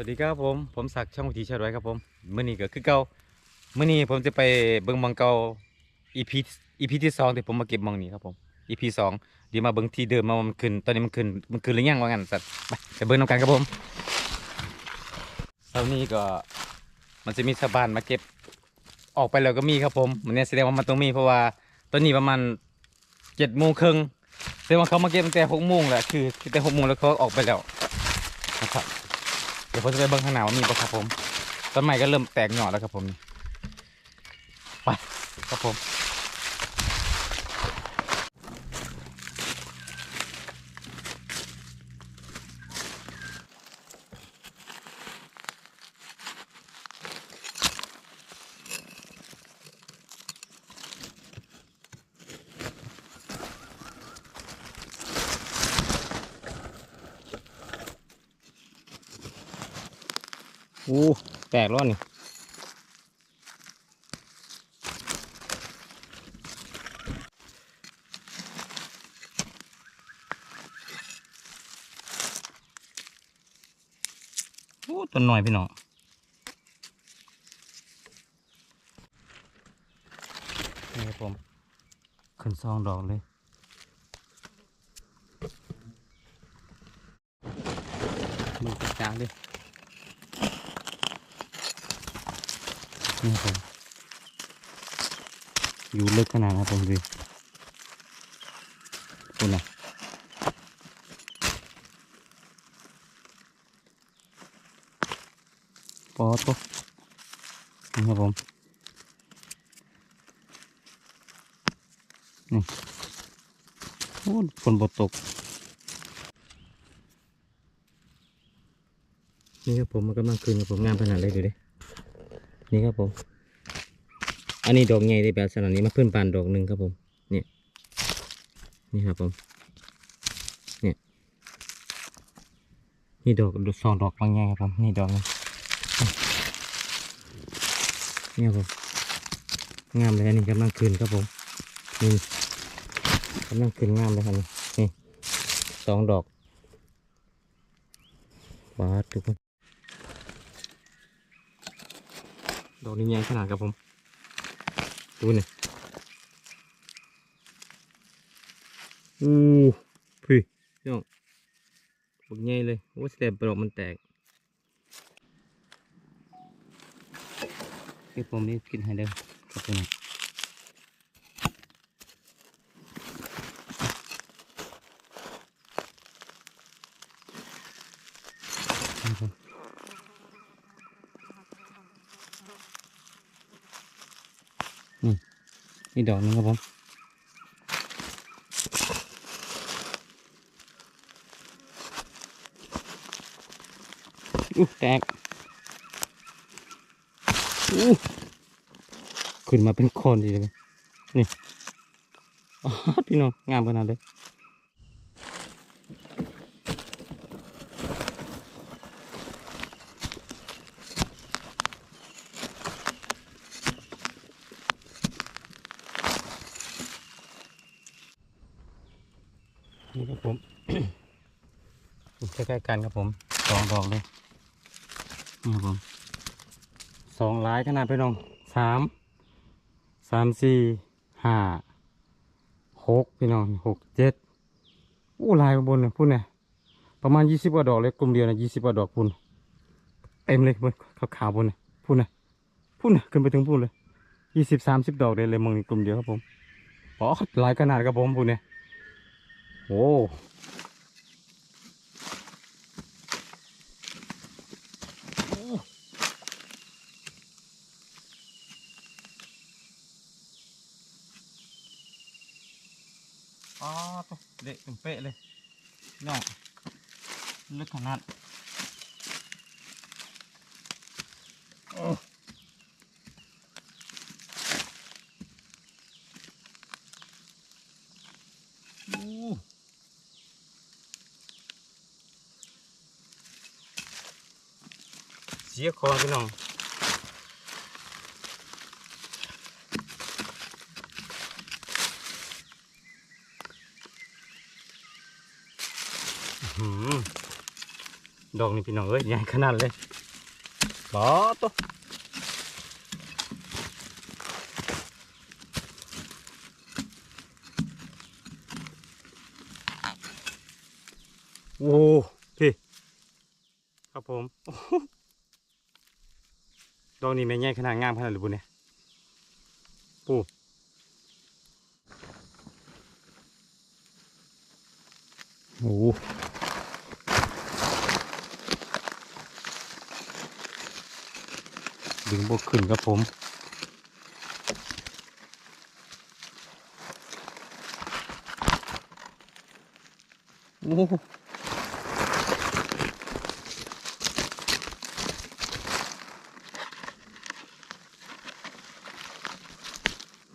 วัสดีครับผมผมศักดิ์ช่องวิถีชาติไว้ครับผมมื่อนี้ก็คือเก่ามื่อนี้ผมจะไปเบิ้งมังเกา EP EP ที่สองที่ผมมาเก็บมังนี้ครับผม EP สองเดี๋ยวมาเบิ้งที่เดิมมามันขึ้นตอนนี้มันขึ้นมันขึ้นหรือยังว่างั้นสัตว์ไปเบิ้งน้ำกันครับผมตอนนี้ก็มันจะมีสะพานมาเก็บออกไปแล้วก็มีครับผมมันเนี่ยแสดงว่ามันต้องมีเพราะว่าตอนนี้ประมาณเจ็ดโมงครึ่งแสดงว่าเขามาเก็บตั้งแต่หกโมงแหละคือตั้งแต่หกโมงแล้วเขาออกไปแล้วนะครับ ดี๋ยวผมจะไปเบิ้งข้างหน้าว่ามีปะครับผมต้นไม้ก็เริ่มแตกหน่อแล้วครับผมไปครับผม อู้แตกแล้วนี่โอ้ต้นหน่อยพี่น้องนี่ครับผมขึ้นซองดอกเลยมือกระจางดินี่ค รับผมอยู่ลึกขนาดนะครับผมดูคุณนะปอตุ๊นี่ครับผมนี่โอ้ฝนบดตก นี่ครับผมมันกำลังคืนครับผมงามขนาดเลยดูดิ นี่ครับผม อันนี้ดอกใหญ่ที่แบบสนานนี้มาเพิ่มปานดอกหนึ่งครับผม เนี่ย นี่ครับผม เนี่ย นี่ดอกสองดอกบางใหญ่ครับผม นี่ดอกนึงนี่ครับผม งามเลยอันนี้กำลังคืนครับผม นี่กำลังคืนงามเลยครับนี่สองดอกบาดทุกคน ดอกนี้ใหญ่ขนาดครับผมดูนี่อู้พี่พี่น้องบกใหญ่เลยโอ้สเต็ปดอกมันแตกคือผมนี่กินให้เด้อขอบพี่น้องครับผม นี่ดอกนึงครับผมอู้แตกอู้ขึ้นมาเป็นคนดีเลยนี่อ๋อพี่น้องงามขนาดเลย ครับผมใกล้ๆกันครับผมสองดอกเลยนี่ครับผมสองหลายขนาดพี่น้องสามสามสี่ห้าหกพี่น้องหกเจ็ดอู้ลายข้างบนเนี่ยพุ่นเนี่ยประมาณยี่สิบกว่าดอกเลยกลุ่มเดียวนะยี่สิบกว่าดอกพุ่นเต็มเลยบนขาวๆบนเนี่ยพุ่นเนี่ยพุ่นเนี่ยขึ้นไปถึงพุ่นเลยยี่สิบสามสิบดอกเลยเลยมองนี่กลุ่มเดียวครับผมอ๋อหลายขนาดครับผมพุ่นเนี่ย โอ้อ๋อตัวเละเป็นเป๊ะเลยน้องลึกขนาดโอ้โอ้ สียคอพี่น้องดอกนี่พี่น้องเอ้ยใหญ่ขนาดเลยบอตัวโอ้พี่ครับผมโอ้ ดอกนี้แม่นใหญ่ขนาดงามขนาดหรือบุเนี่ยปูโอ้ดึงบกขึ้นครับผมโอ้โห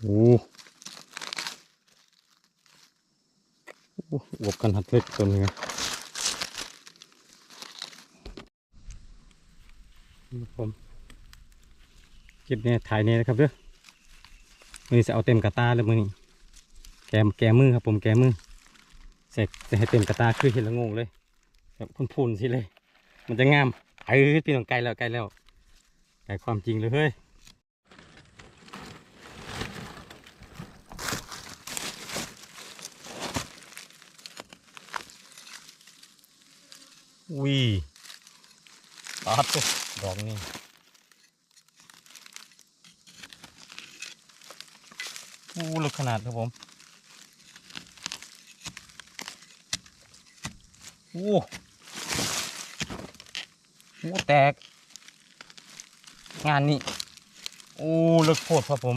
โอ้โหโอ้โหอวบกันหัดเล็กตัวนี้นี่ครับผมคลิปนี้ถ่ายเนี่ยนะครับเด้อมือจะเอาเต็มกระตาเลยมือนี้แกมแกมือครับผมแกมือเสร็จจะให้เต็มกระตาคือเห็นและงงเลยแบบพุ่นๆสิเลย มันจะงามเออพี่น้องไกลแล้วไกลแล้วไกลความจริงเลยเฮ้ย อุ้ยปาดตัวดอกนี่อู้ลึกขนาดครับผมโอ้โหแตก งานนี้โอ้ลิกโพดครับผม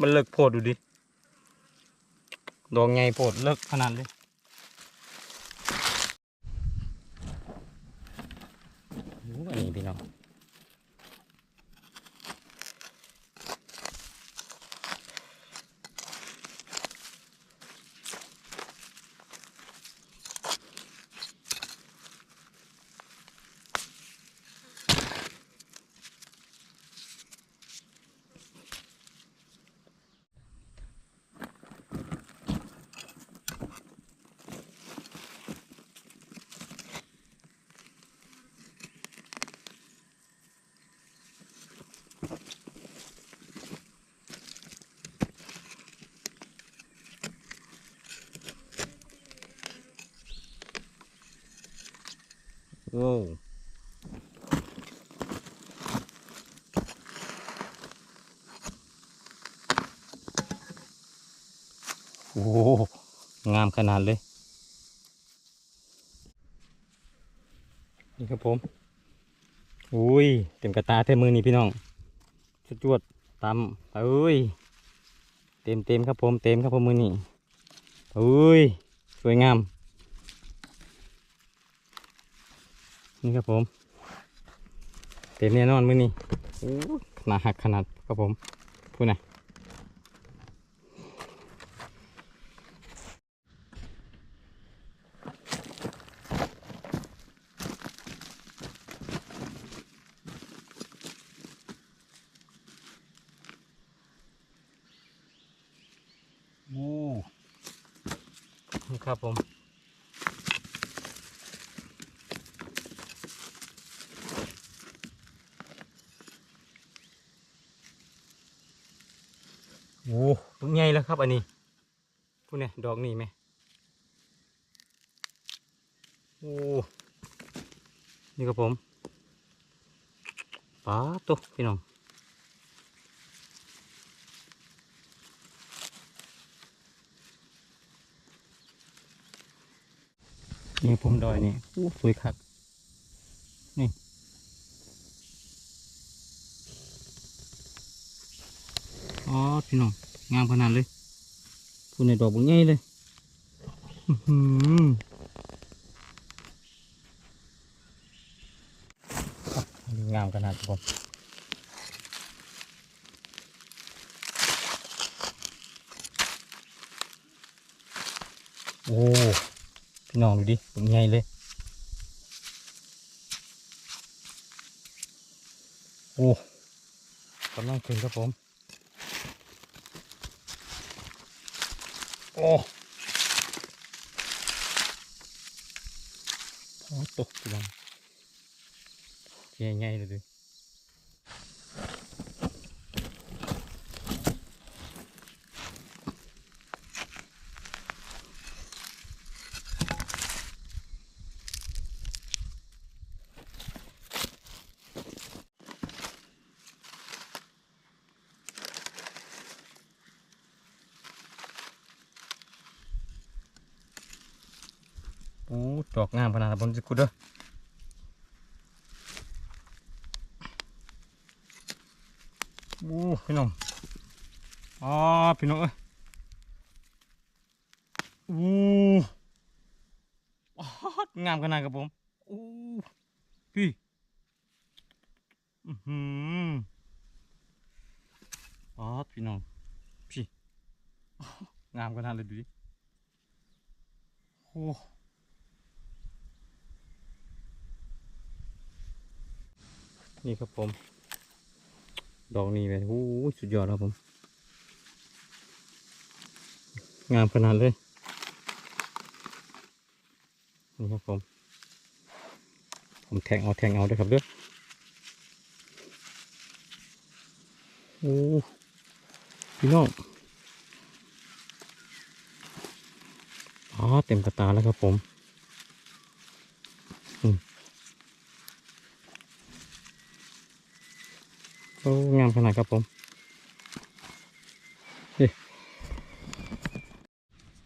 มันเลิกโพดดูดิดอกไงโพดเลิกขนาดเลย โอ้โอ้งามขนาดเลย นี่ครับผม อุ้ย เต็มกระตาเต็มมือนี่พี่น้องสุดจวดตามเอ้ย เต็มเต็มครับผม เต็มครับผมมือนี่อุ้ย สวยงาม นี่ครับผมเต็มแน่นอนมือนี่ขนาดหักขนาดครับผมพูดหน่อยโอ้นี่ครับผม โอ้ลูกใหญ่แล้วครับ อันนี้พูดเนี่ยดอกนี่ไหมโอ้นี่ครับผมป้าตุ๊พี่น้องนี่ผมดอยนี่โอ้สวยคักนี่ อ๋อพี่น้องงามขนาดเลยพูดในดอกบุ้งใหญ่เลยอื้อหืออะอันนี้งามขนาดผมโอ้พี่น้องดูดิบุ้งใหญ่เลย โอ้กำลังขึ้นครับผม โอ้ตกพี่น้องใหญ่ๆเลย อ้ดอกงามขนาดนั้นบนสกุดเด้อโอ้พี่น้องอ๋อพี่น้องเอ้ยโอ้อ๊อดงามขนาดครับผมโอ้พี่อือหืออ๋อพี่น้องพี่งามขนาดเลยดูดิโอ้ นี่ครับผม ดอกนี้แบบโอ้สุดยอดครับผม งามขนาดเลย นี่ครับผม ผมแทงเอาแทงเอาด้วยครับเด้อโอ้พี่น้องอ๋อเต็มกระตาแล้วครับผมอืม โอ้งามขนาดครับผม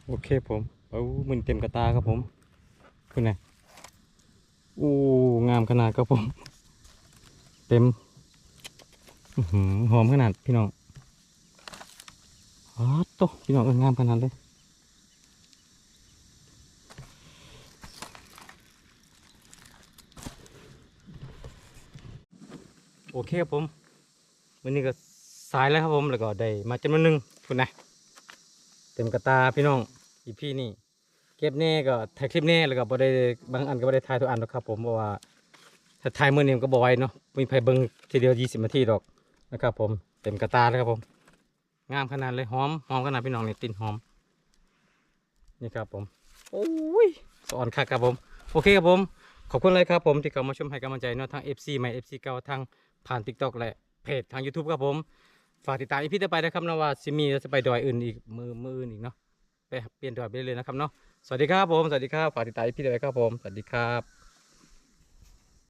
โอเคผมโอ้มันเต็มกระตาครับผมคุณไงโอ้งามขนาดครับผม เต็มหอหอมขนาดพี่น้องอ๋อโตพี่น้องเอองามขนาดเลยโอเคครับผม วันนี้ก็สายแล้วครับผมแล้วก็ได้มาจำนวนหนึ่งคุณนะเต็มกระตาพี่น้องอีพี่นี่ เก็บแน่ก็ถ่ายคลิปแน่แล้วก็บ่ได้บางอันก็บ่ได้ถ่ายทุกอันหรอกครับผมเพราะว่าถ้าถ่ายมื้อนี้มันก็บ่ไหวเนาะมีไผเบิ่งทีเดียว20นาทีดอกนะครับ ผมเต็มกระตาแล้วครับผม งามขนาดเลยหอมหอมขนาดพี่น้องนี่ตินหอม นี่ครับผมโอ้ยสอนคักครับผมโอเคครับผมขอบคุณเลยครับผมที่เข้ามาชมให้กำลังใจเนาะทั้ง FC ใหม่ FC เก่าทั้งผ่าน TikTok และ เพจทาง YouTube ครับผม ฝากติดตามอีพีต่อไปนะครับนะว่าซิมีจะไปดอยอื่นอีกมือมืออื่นอีกเนาะไปเปลี่ยนดอยไปเรื่อยๆนะครับเนาะสวัสดีครับผมสวัสดีครับฝากติดตามอีพีต่อไปครับผมสวัสดีครับ